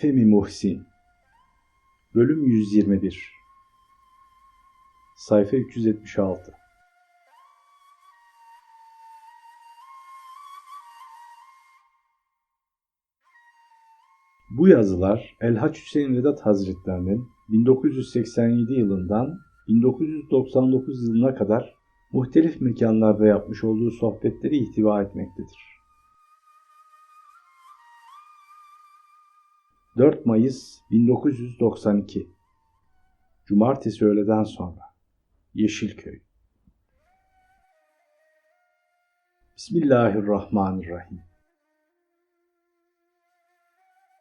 Femi Muhsin. Bölüm 121 Sayfa 376 Bu yazılar Elhaç Hüseyin Vedat Hazretlerinin 1987 yılından 1999 yılına kadar muhtelif mekanlarda yapmış olduğu sohbetleri ihtiva etmektedir. 4 Mayıs 1992 Cumartesi öğleden sonra Yeşilköy Bismillahirrahmanirrahim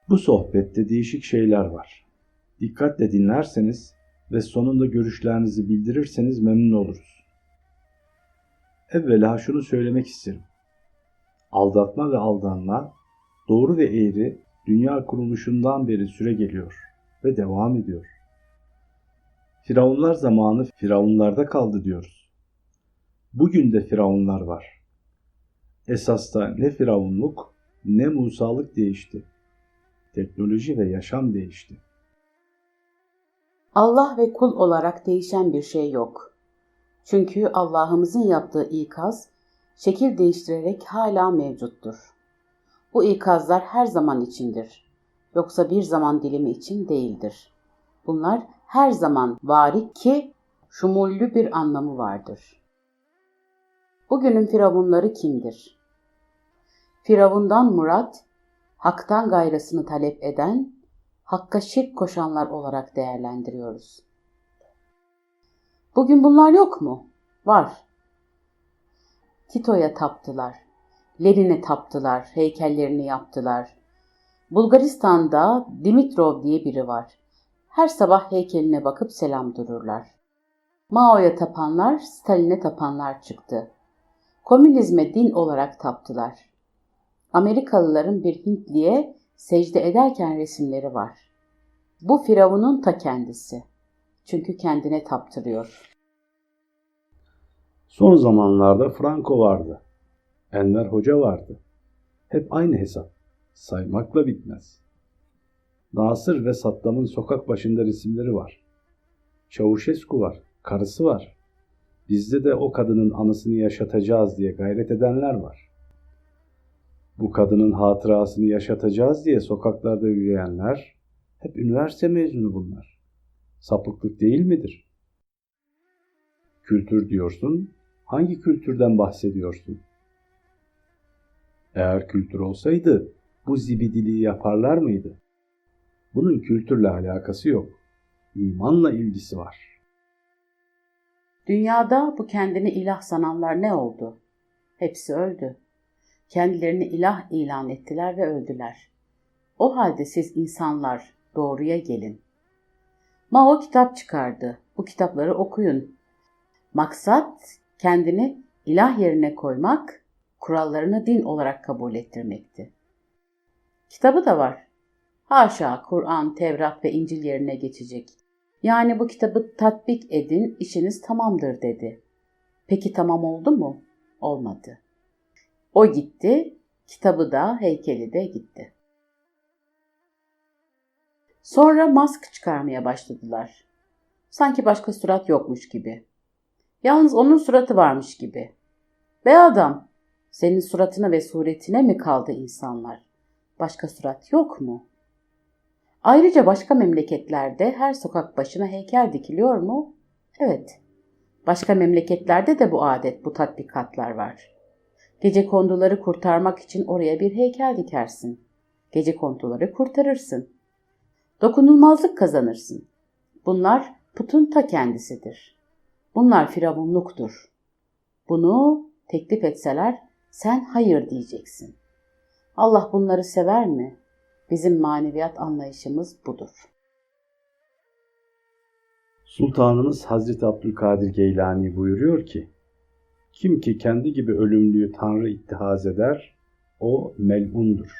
Bu sohbette değişik şeyler var. Dikkatle dinlerseniz ve sonunda görüşlerinizi bildirirseniz memnun oluruz. Evvela şunu söylemek isterim. Aldatma ve aldanma, doğru ve eğri dünya kuruluşundan beri süre geliyor ve devam ediyor. Firavunlar zamanı firavunlarda kaldı diyoruz. Bugün de firavunlar var. Esasta ne firavunluk ne Musalık değişti. Teknoloji ve yaşam değişti. Allah ve kul olarak değişen bir şey yok. Çünkü Allah'ımızın yaptığı ikaz şekil değiştirerek hala mevcuttur. Bu ikazlar her zaman içindir. Yoksa bir zaman dilimi için değildir. Bunlar her zaman varik ki şumullü bir anlamı vardır. Bugünün firavunları kimdir? Firavundan murat, haktan gayrısını talep eden, hakka şirk koşanlar olarak değerlendiriyoruz. Bugün bunlar yok mu? Var. Tito'ya taptılar. Lenin'e taptılar, heykellerini yaptılar. Bulgaristan'da Dimitrov diye biri var. Her sabah heykeline bakıp selam dururlar. Mao'ya tapanlar, Stalin'e tapanlar çıktı. Komünizme din olarak taptılar. Amerikalıların bir Hintliye secde ederken resimleri var. Bu Firavun'un ta kendisi. Çünkü kendine taptırıyor. Son zamanlarda Franco vardı. Enver Hoca vardı. Hep aynı hesap. Saymakla bitmez. Nasır ve Saddam'ın sokak başında resimleri var. Çavuşesku var. Karısı var. Bizde de o kadının anısını yaşatacağız diye gayret edenler var. Bu kadının hatırasını yaşatacağız diye sokaklarda yürüyenler hep üniversite mezunu bunlar. Sapıklık değil midir? Kültür diyorsun, hangi kültürden bahsediyorsun? Eğer kültür olsaydı bu zibidiliği yaparlar mıydı? Bunun kültürle alakası yok. İmanla ilgisi var. Dünyada bu kendini ilah sananlar ne oldu? Hepsi öldü. Kendilerini ilah ilan ettiler ve öldüler. O halde siz insanlar doğruya gelin. Mao kitap çıkardı. Bu kitapları okuyun. Maksat kendini ilah yerine koymak, kurallarını din olarak kabul ettirmekti. Kitabı da var. Haşa Kur'an, Tevrat ve İncil yerine geçecek. Yani bu kitabı tatbik edin, işiniz tamamdır dedi. Peki tamam oldu mu? Olmadı. O gitti, kitabı da heykeli de gitti. Sonra mask çıkarmaya başladılar. Sanki başka surat yokmuş gibi. Yalnız onun suratı varmış gibi. Be adam, senin suratına ve suretine mi kaldı insanlar? Başka surat yok mu? Ayrıca başka memleketlerde her sokak başına heykel dikiliyor mu? Evet. Başka memleketlerde de bu adet, bu tatbikatlar var. Gece konduları kurtarmak için oraya bir heykel dikersin. Gece konduları kurtarırsın. Dokunulmazlık kazanırsın. Bunlar putun ta kendisidir. Bunlar firavunluktur. Bunu teklif etseler sen hayır diyeceksin. Allah bunları sever mi? Bizim maneviyat anlayışımız budur. Sultanımız Hazreti Abdülkadir Geylani buyuruyor ki, kim ki kendi gibi ölümlüyü Tanrı ittihaz eder, o melundur.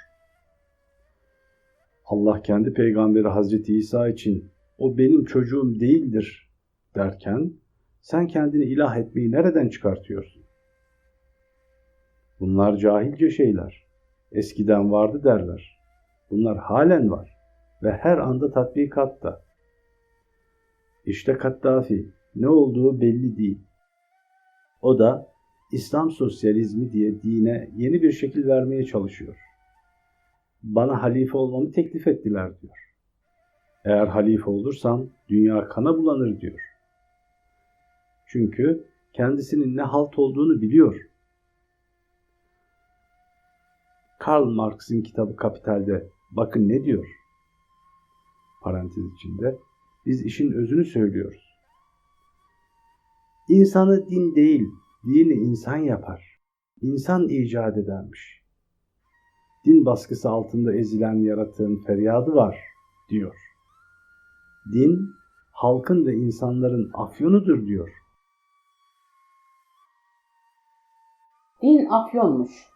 Allah kendi peygamberi Hazreti İsa için o benim çocuğum değildir derken sen kendini ilah etmeyi nereden çıkartıyorsun? Bunlar cahilce şeyler. Eskiden vardı derler. Bunlar halen var. ve her anda tatbikatta. İşte Kaddafi ne olduğu belli değil. O da İslam sosyalizmi diye dine yeni bir şekil vermeye çalışıyor. Bana halife olmamı teklif ettiler diyor. Eğer halife olursam dünya kana bulanır diyor. Çünkü kendisinin ne halt olduğunu biliyor. Karl Marx'ın kitabı Kapital'de bakın ne diyor? Parantez içinde biz işin özünü söylüyoruz. İnsanı din değil, dini insan yapar. İnsan icat edermiş. Din baskısı altında ezilen yaratığın feryadı var, diyor. Din, halkın ve insanların afyonudur, diyor. Din afyonmuş.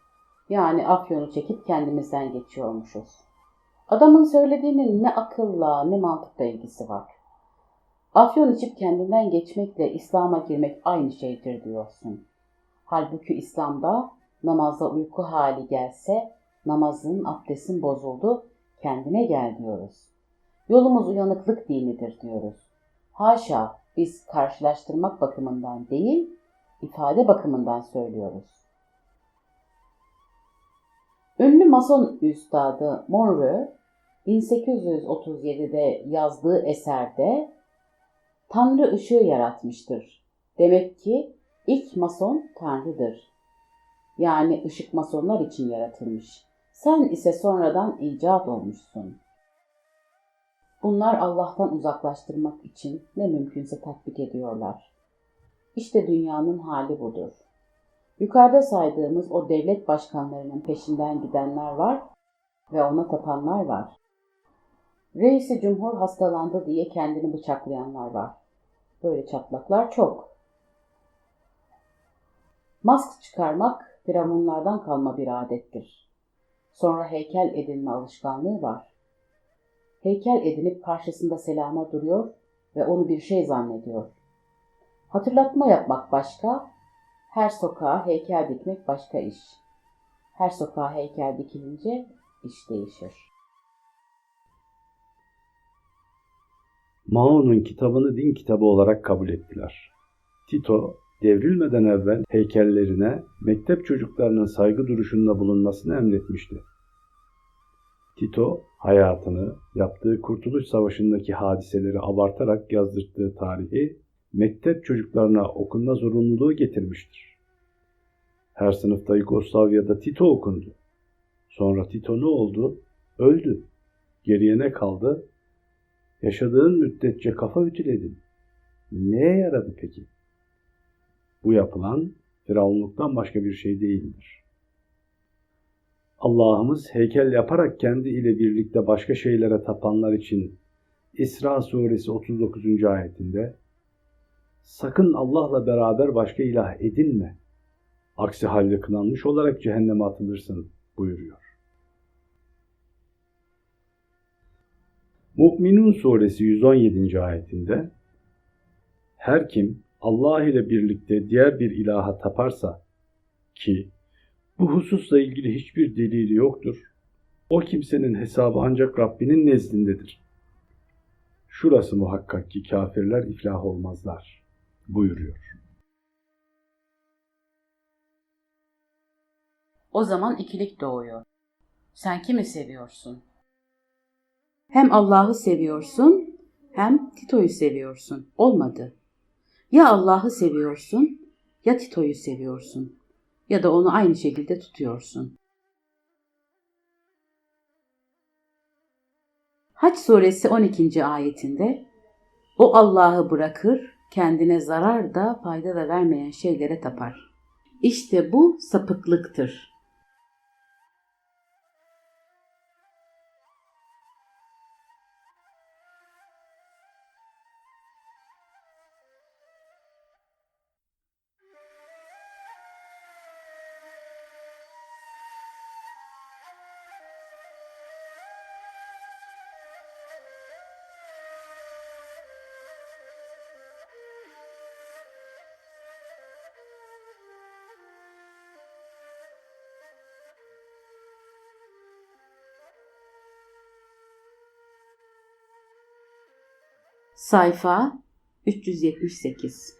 Yani afyonu çekip kendimizden geçiyormuşuz. Adamın söylediğinin ne akılla ne mantıkla ilgisi var. Afyon içip kendinden geçmekle İslam'a girmek aynı şeydir diyorsun. Halbuki İslam'da namazda uyku hali gelse namazın, abdestin bozuldu, kendine gel diyoruz. Yolumuz uyanıklık dinidir diyoruz. Haşa biz karşılaştırmak bakımından değil, ifade bakımından söylüyoruz. Ünlü Mason üstadı Monroe 1837'de yazdığı eserde Tanrı ışığı yaratmıştır. Demek ki ilk mason Tanrı'dır. Yani ışık masonlar için yaratılmış. Sen ise sonradan icat olmuşsun. Bunlar Allah'tan uzaklaştırmak için ne mümkünse tatbik ediyorlar. İşte dünyanın hali budur. Yukarıda saydığımız o devlet başkanlarının peşinden gidenler var ve ona tapanlar var. Reisi Cumhur hastalandı diye kendini bıçaklayanlar var. Böyle çatlaklar çok. Mask çıkarmak firavunlardan kalma bir adettir. Sonra heykel edinme alışkanlığı var. Heykel edinip karşısında selama duruyor ve onu bir şey zannediyor. Hatırlatma yapmak başka, her sokağa heykel dikmek başka iş. Her sokağa heykel dikilince iş değişir. Mao'nun kitabını din kitabı olarak kabul ettiler. Tito, devrilmeden evvel heykellerine mektep çocuklarının saygı duruşunda bulunmasını emretmişti. Tito, hayatını, yaptığı Kurtuluş Savaşı'ndaki hadiseleri abartarak yazdırdığı tarihi mektep çocuklarına okunma zorunluluğu getirmiştir. Her sınıfta Yugoslavya'da Tito okundu. Sonra Tito ne oldu? Öldü. Geriye ne kaldı? Yaşadığın müddetçe kafa ütüledin. Neye yaradı peki? Bu yapılan firavunluktan başka bir şey değildir. Allah'ımız heykel yaparak kendi ile birlikte başka şeylere tapanlar için İsra suresi 39. ayetinde Sakın Allah'la beraber başka ilah edinme. Aksi halde kınanmış olarak cehenneme atılırsın buyuruyor. Mu'minun suresi 117. ayetinde her kim Allah ile birlikte diğer bir ilaha taparsa ki bu hususla ilgili hiçbir delili yoktur. O kimsenin hesabı ancak Rabbinin nezdindedir. Şurası muhakkak ki kafirler iflah olmazlar buyuruyor. O zaman ikilik doğuyor. Sen kimi seviyorsun? Hem Allah'ı seviyorsun hem Tito'yu seviyorsun. Olmadı. Ya Allah'ı seviyorsun ya Tito'yu seviyorsun. Ya da onu aynı şekilde tutuyorsun. Haç suresi 12. ayetinde o Allah'ı bırakır, kendine zarar da fayda da vermeyen şeylere tapar. İşte bu sapıklıktır. Sayfa 378